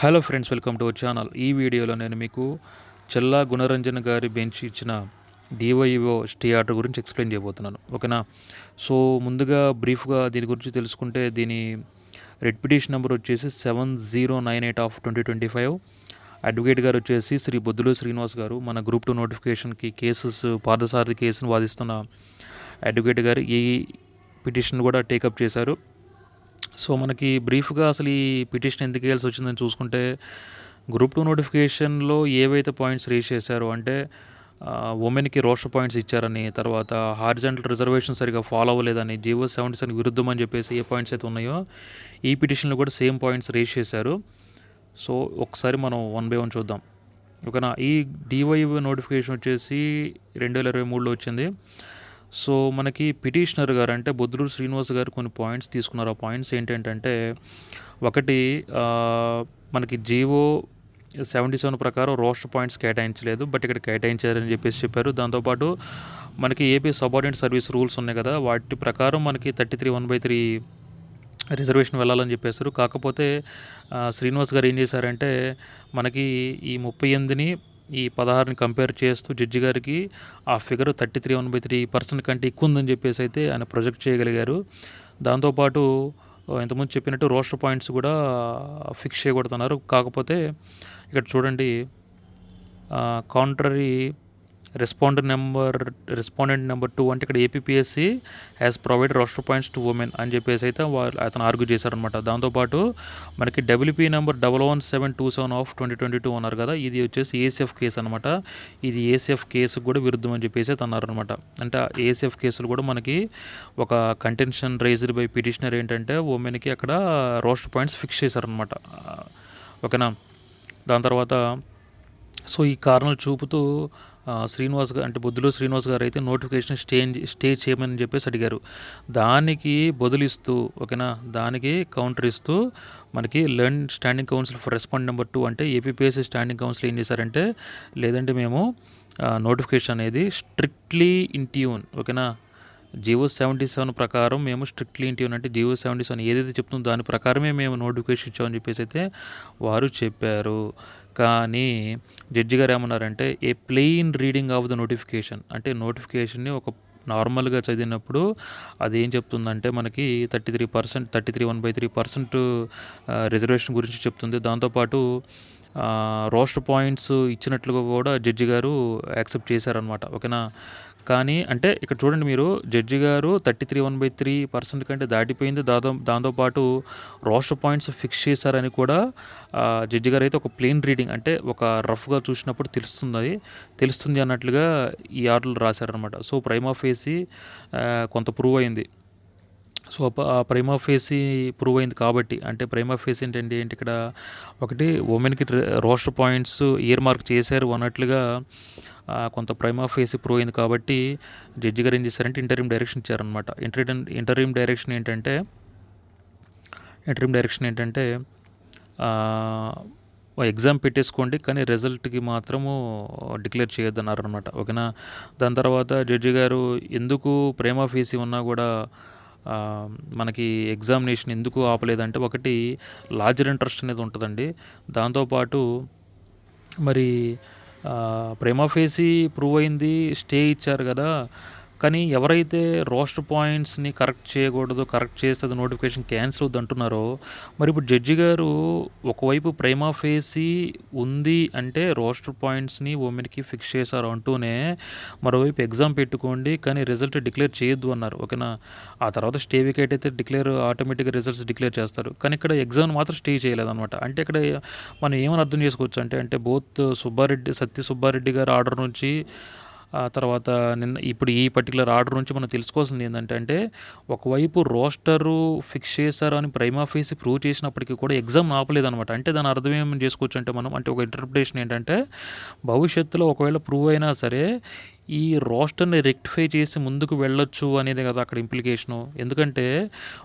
Hello friends welcome to our channel ఈ వీడియోలో నేను మీకు చెల్లా గుణరంజన్ గారి బెంచ్ ఇచ్చిన డివైఓ స్టే ఆర్డర్ గురించి ఎక్స్ప్లెయిన్ చేయబోతున్నాను. ఓకేనా? సో ముందుగా బ్రీఫ్గా దీని గురించి తెలుసుకుంటే దీని రెడ్ పిటిషన్ నెంబర్ వచ్చేసి seven zero nine eight of twenty twenty five advocate గారు వచ్చేసి శ్రీ బొద్దులు శ్రీనివాస్ గారు మన గ్రూప్ టూ నోటిఫికేషన్కి కేసెస్ పార్థసారథి కేసును వాదిస్తున్న అడ్వకేట్ గారు ఈ పిటిషన్ కూడా టేకప్ చేశారు. సో మనకి బ్రీఫ్గా అసలు ఈ పిటిషన్ ఎందుకు వేయాల్సి వచ్చిందని చూసుకుంటే గ్రూప్ టూ నోటిఫికేషన్లో ఏవైతే పాయింట్స్ రీచ్ చేశారో అంటే ఉమెన్కి రోస్టర్ పాయింట్స్ ఇచ్చారని తర్వాత హారిజెంటల్ రిజర్వేషన్ సరిగా ఫాలో అవ్వలేదని జీవో సెవెంటీ సెవెన్ విరుద్ధం అని చెప్పేసి ఏ పాయింట్స్ అయితే ఉన్నాయో ఈ పిటిషన్లో కూడా సేమ్ పాయింట్స్ రేజ్ చేశారు. సో ఒకసారి మనం వన్ బై వన్ చూద్దాం. ఓకేనా? ఈ డివై నోటిఫికేషన్ వచ్చేసి రెండు వేల ఇరవై మూడులో వచ్చింది. సో మనకి పిటిషనర్ గారు అంటే బొద్దులూరు శ్రీనివాస్ గారు కొన్ని పాయింట్స్ తీసుకున్నారు. ఆ పాయింట్స్ ఏంటంటే ఒకటి మనకి జీవో సెవెంటీ సెవెన్ ప్రకారం రోస్టర్ పాయింట్స్ కేటాయించలేదు బట్ ఇక్కడ కేటాయించారని చెప్పేసి చెప్పారు. దాంతోపాటు మనకి ఏపీ సబార్డినేట్ సర్వీస్ రూల్స్ ఉన్నాయి కదా వాటి ప్రకారం మనకి thirty three one by three reservation వెళ్ళాలని చెప్పేశారు. కాకపోతే శ్రీనివాస్ గారు ఏం చేశారంటే మనకి ఈ ముప్పై ఎనిమిదిని ఈ పదహారుని కంపేర్ చేస్తూ జడ్జి గారికి ఆ figure thirty three one by three percent కంటే ఎక్కువ ఉందని చెప్పేసి అయితే ఆయన ప్రొజెక్ట్ చేయగలిగారు. దాంతోపాటు ఇంతకుముందు చెప్పినట్టు రోస్టర్ పాయింట్స్ కూడా ఫిక్స్ చేయకూడుతున్నారు కాకపోతే ఇక్కడ చూడండి contrary respondent number respondent number two అంటే ఇక్కడ APSC as provide roster points to women అని చెప్పేసి అయితే వాళ్ళు అతను ఆర్గ్యూ చేశారనమాట దాంతోపాటు మనకి WP number double one seven two seven of twenty twenty two అన్నారు కదా ఇది వచ్చేసి ఏసీఎఫ్ కేసు అనమాట ఇది ఏసీఎఫ్ కేసు కూడా విరుద్ధం అని చెప్పేసి అయితే అన్నారు అనమాట అంటే ఏసీఎఫ్ కేసులు కూడా మనకి ఒక కంటెన్షన్ రైజ్డ్ బై పిటిషనర్ ఏంటంటే ఉమెన్కి అక్కడ రోస్టర్ పాయింట్స్ ఫిక్స్ చేశారనమాట ఓకేనా? దాని తర్వాత సో ఈ కారణాలు చూపుతూ శ్రీనివాస్ గారు అంటే బొద్దులో శ్రీనివాస్ గారు అయితే నోటిఫికేషన్ స్టే స్టే చేయమని చెప్పేసి అడిగారు. దానికి బదులిస్తూ ఓకేనా? దానికి కౌంటర్ ఇస్తూ మనకి learned standing counsel for respond number two అంటే ఏపీపీఎస్సీ స్టాండింగ్ కౌన్సిల్ ఏం చేశారంటే లేదంటే మేము నోటిఫికేషన్ అనేది స్ట్రిక్ట్లీ ఇన్ ట్యూన్ ఓకేనా? జియో సెవెంటీ సెవెన్ ప్రకారం మేము స్ట్రిక్ట్లీ ఇంటి అంటే జియో సెవెంటీ సెవెన్ ఏదైతే చెప్తుందో దాని ప్రకారమే మేము నోటిఫికేషన్ ఇచ్చామని చెప్పేసి అయితే వారు చెప్పారు. కానీ జడ్జి గారు ఏమన్నారంటే a plain reading of the notification. అంటే నోటిఫికేషన్ని ఒక నార్మల్గా చదివినప్పుడు అది ఏం చెప్తుందంటే మనకి thirty three percent thirty three one by three percent reservation గురించి చెప్తుంది. దాంతోపాటు రోస్టర్ పాయింట్స్ ఇచ్చినట్లుగా కూడా జడ్జి గారు యాక్సెప్ట్ చేశారనమాట ఓకేనా? కానీ అంటే ఇక్కడ చూడండి మీరు జడ్జి గారు thirty three one by three percent కంటే దాటిపోయింది. దాంతో దాంతోపాటు రోస్టర్ పాయింట్స్ ఫిక్స్ చేశారని కూడా ఆ, జడ్జి గారు అయితే ఒక ప్లెయిన్ రీడింగ్ అంటే ఒక రఫ్గా చూసినప్పుడు తెలుస్తుంది తెలుస్తుంది అన్నట్లుగా ఈ ఆర్డర్లు రాశారనమాట సో ప్రైమా ఫేసి కొంత ప్రూవ్ అయింది. సో ఆ ప్రైమా ఫేసి ప్రూవ్ అయింది కాబట్టి అంటే ప్రైమా ఫేస్ ఏంటంటే ఏంటి ఇక్కడ ఒకటి ఉమెన్కి రోస్టర్ పాయింట్స్ ఇయర్ మార్క్ చేశారు అన్నట్లుగా కొంత ప్రైమా ఫేస్ ప్రూవ్ అయింది కాబట్టి జడ్జి గారు ఏం చేశారంటే ఇంటర్వ్యూ డైరెక్షన్ ఇచ్చారనమాట ఇంటర్ ఇంటర్వ్యూ డైరెక్షన్ ఏంటంటే ఇంటర్వ్యూ డైరెక్షన్ ఏంటంటే ఎగ్జామ్ పెట్టేసుకోండి కానీ రిజల్ట్కి మాత్రము డిక్లేర్ చేయొద్దన్నారు అనమాట ఓకేనా? దాని తర్వాత జడ్జి గారు ఎందుకు ప్రేమ ఫీసి ఉన్నా కూడా మనకి ఎగ్జామినేషన్ ఎందుకు ఆపలేదంటే ఒకటి లార్జర్ ఇంట్రెస్ట్ అనేది ఉంటుందండి. దాంతోపాటు మరి ప్రేమా ఫేసి ప్రూవ్ అయింది స్టే ఇచ్చారు కదా. కానీ ఎవరైతే రోస్టర్ పాయింట్స్ని కరెక్ట్ చేయకూడదు కరెక్ట్ చేస్తే అది నోటిఫికేషన్ క్యాన్సిల్ అవుద్ది అంటున్నారో మరి ఇప్పుడు జడ్జి గారు ఒకవైపు ప్రైమా ఫేసి ఉంది అంటే రోస్టర్ పాయింట్స్ని ఉమెన్కి ఫిక్స్ చేశారు అంటూనే మరోవైపు ఎగ్జామ్ పెట్టుకోండి కానీ రిజల్ట్ డిక్లేర్ చేయొద్దు అన్నారు. ఓకేనా? ఆ తర్వాత స్టే వికెట్ అయితే డిక్లేర్ ఆటోమేటిక్గా రిజల్ట్స్ డిక్లేర్ చేస్తారు. కానీ ఇక్కడ ఎగ్జామ్ మాత్రం స్టే చేయలేదన్నమాట. అంటే ఇక్కడ మనం ఏమని అర్థం చేసుకోవచ్చు అంటే అంటే బోత్ సుబ్బారెడ్డి సత్య సుబ్బారెడ్డి గారి ఆర్డర్ నుంచి ఆ తర్వాత నిన్న ఇప్పుడు ఈ పర్టికులర్ ఆర్డర్ నుంచి మనం తెలుసుకోవాల్సింది ఏంటంటే అంటే ఒకవైపు రోస్టరు ఫిక్స్ చేశారు అని ప్రైమా ఫేసి ప్రూవ్ చేసినప్పటికీ కూడా ఎగ్జామ్ ఆపలేదనమాట అంటే దాని అర్థం ఏమని చేసుకోవచ్చు అంటే మనం అంటే ఒక ఇంటర్ప్రిటేషన్ ఏంటంటే భవిష్యత్తులో ఒకవేళ ప్రూవ్ అయినా సరే ఈ రోస్టర్ని రెక్టిఫై చేసి ముందుకు వెళ్ళొచ్చు అనేది కదా అక్కడ ఇంప్లికేషను ఎందుకంటే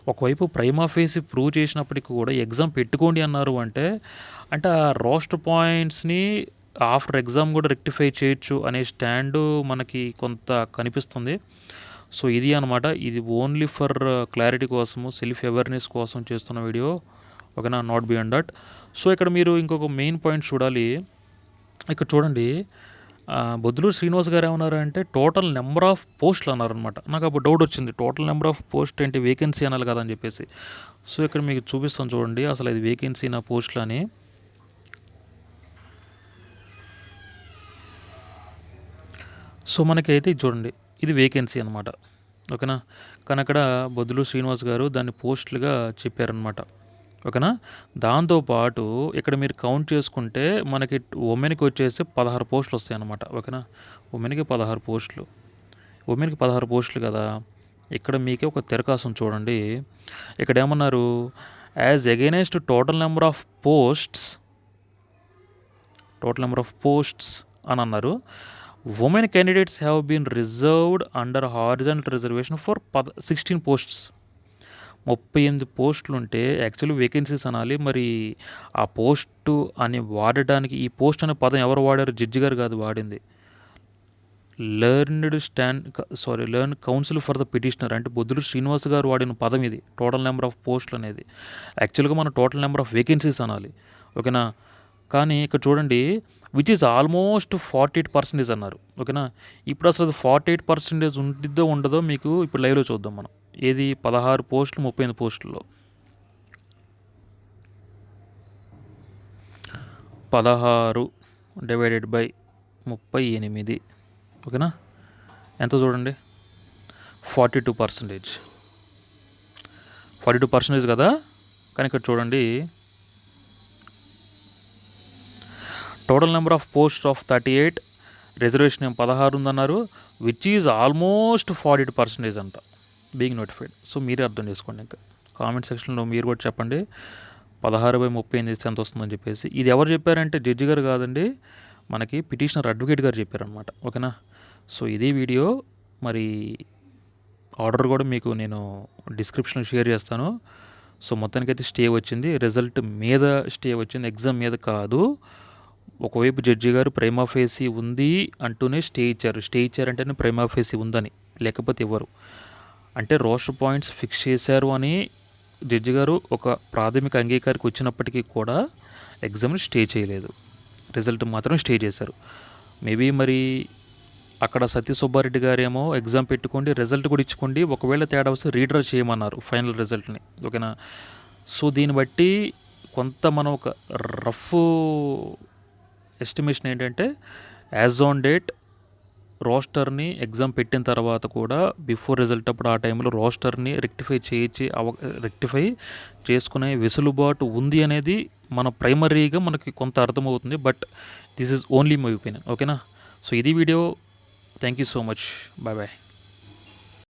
ఒకవైపు ప్రైమా ఫేసి ప్రూవ్ చేసినప్పటికీ కూడా ఎగ్జామ్ పెట్టుకోండి అన్నారు అంటే అంటే ఆ రోస్టర్ పాయింట్స్ని ఆఫ్టర్ ఎగ్జామ్ కూడా రెక్టిఫై చేయొచ్చు అనే స్టాండు మనకి కొంత కనిపిస్తుంది. సో ఇది అనమాట ఇది ఓన్లీ ఫర్ క్లారిటీ కోసము సెల్ఫ్ అవేర్నెస్ కోసం చేస్తున్న వీడియో. ఓకేనా? నాట్ బియాండ్ దట్ సో ఇక్కడ మీరు ఇంకొక మెయిన్ పాయింట్ చూడాలి. ఇక్కడ చూడండి. ఆ, బొద్దులూరు శ్రీనివాస్ గారు ఏమన్నారు అంటే టోటల్ నెంబర్ ఆఫ్ పోస్టులు అన్నారనమాట నాకు అప్పుడు డౌట్ వచ్చింది. టోటల్ నెంబర్ ఆఫ్ పోస్ట్ ఏంటి? వేకెన్సీ అనాలి కదా అని చెప్పేసి. సో ఇక్కడ మీకు చూపిస్తాను చూడండి. అసలు ఇది వేకెన్సీ నా పోస్టులు అని. సో మనకైతే ఇది చూడండి ఇది వేకెన్సీ అనమాట ఓకేనా? కానీ అక్కడ బొద్దులు శ్రీనివాస్ గారు దాన్ని పోస్టులుగా చెప్పారనమాట ఓకేనా? దాంతోపాటు ఇక్కడ మీరు కౌంట్ చేసుకుంటే మనకి ఉమెన్కి వచ్చేసి పదహారు పోస్టులు వస్తాయి అనమాట ఓకేనా ఉమెన్కి పదహారు పోస్టులు. ఉమెన్కి పదహారు పోస్టులు కదా? ఇక్కడ మీకే ఒక తెరకాసం చూడండి. ఇక్కడ ఏమన్నారు? As against total number of posts total number of posts అని అన్నారు. Women candidates have been reserved under horizontal reservation for పద సిక్స్టీన్ పోస్ట్స్ ముప్పై ఎనిమిది పోస్టులు ఉంటే యాక్చువల్లీ వేకెన్సీస్ అనాలి. మరి ఆ పోస్టు అని వాడడానికి ఈ పోస్ట్ అనే పదం ఎవరు వాడారు? జడ్జి గారు కాదు వాడింది. Learned stand sorry learned counsel for the petitioner అంటే బొద్దులు శ్రీనివాస్ గారు వాడిన పదం ఇది టోటల్ నెంబర్ ఆఫ్ పోస్టులు అనేది. యాక్చువల్గా మనం టోటల్ నెంబర్ ఆఫ్ వేకెన్సీస్ అనాలి. ఓకేనా? కానీ ఇక్కడ చూడండి which is almost forty eight percentage అన్నారు. ఓకేనా? ఇప్పుడు అసలు ఫార్టీ ఎయిట్ పర్సెంటేజ్ ఉండిద్దో ఉండదో మీకు ఇప్పుడు లైవ్లో చూద్దాం మనం. ఏది? పదహారు పోస్టులు ముప్పై ఎనిమిది పోస్టుల్లో. పదహారు డివైడెడ్ బై ముప్పై ఎనిమిది. ఓకేనా? ఎంత చూడండి? Forty two percentage forty two percentage కదా? కానీ ఇక్కడ చూడండి total number of post of thirty eight reservation ఏం పదహారు ఉందన్నారు which is almost forty eight percentage అంట బీయింగ్ నోటిఫైడ్ సో మీరే అర్థం చేసుకోండి ఇంకా. కామెంట్ సెక్షన్లో మీరు కూడా చెప్పండి. పదహారు బై ముప్పై ఎనిమిది ఎంత వస్తుందని చెప్పేసి. ఇది ఎవరు చెప్పారంటే జడ్జి గారు కాదండి మనకి పిటిషనర్ అడ్వకేట్ గారు చెప్పారనమాట ఓకేనా? సో ఇదే వీడియో. మరి ఆర్డర్ కూడా మీకు నేను డిస్క్రిప్షన్లో షేర్ చేస్తాను. సో మొత్తానికైతే స్టే వచ్చింది. రిజల్ట్ మీద స్టే వచ్చింది. ఎగ్జామ్ మీద కాదు. ఒకవైపు జడ్జి గారు ప్రేమాఫేసి ఉంది అంటూనే స్టే ఇచ్చారు. స్టే ఇచ్చారంటేనే ప్రైమా ఫేసి ఉందని లేకపోతే ఇవ్వరు అంటే రోస్టర్ పాయింట్స్ ఫిక్స్ చేశారు అని జడ్జి గారు ఒక ప్రాథమిక అంగీకారికి వచ్చినప్పటికీ కూడా ఎగ్జామ్ని స్టే చేయలేదు. రిజల్ట్ మాత్రం స్టే చేశారు. మేబీ మరి అక్కడ సత్య సుబ్బారెడ్డి గారేమో ఎగ్జామ్ పెట్టుకోండి రిజల్ట్ కూడా ఇచ్చుకోండి ఒకవేళ తేడా వస్తే రీడ్రా చేయమన్నారు ఫైనల్ రిజల్ట్ని ఓకేనా? సో దీన్ని బట్టి కొంత మనం ఒక రఫ్ ఎస్టిమేషన్ ఏంటంటే యాజ్ ఆన్ డేట్ రోస్టర్ని ఎగ్జామ్ పెట్టిన తర్వాత కూడా బిఫోర్ రిజల్ట్ అప్పుడు ఆ టైంలో రోస్టర్ని రెక్టిఫై చేయించి అవ రెక్టిఫై చేసుకునే వెసులుబాటు ఉంది అనేది మన ప్రైమరీగా మనకి కొంత అర్థమవుతుంది. But this is only my opinion. ఓకేనా? సో ఇది video. Thank you so much. Bye bye.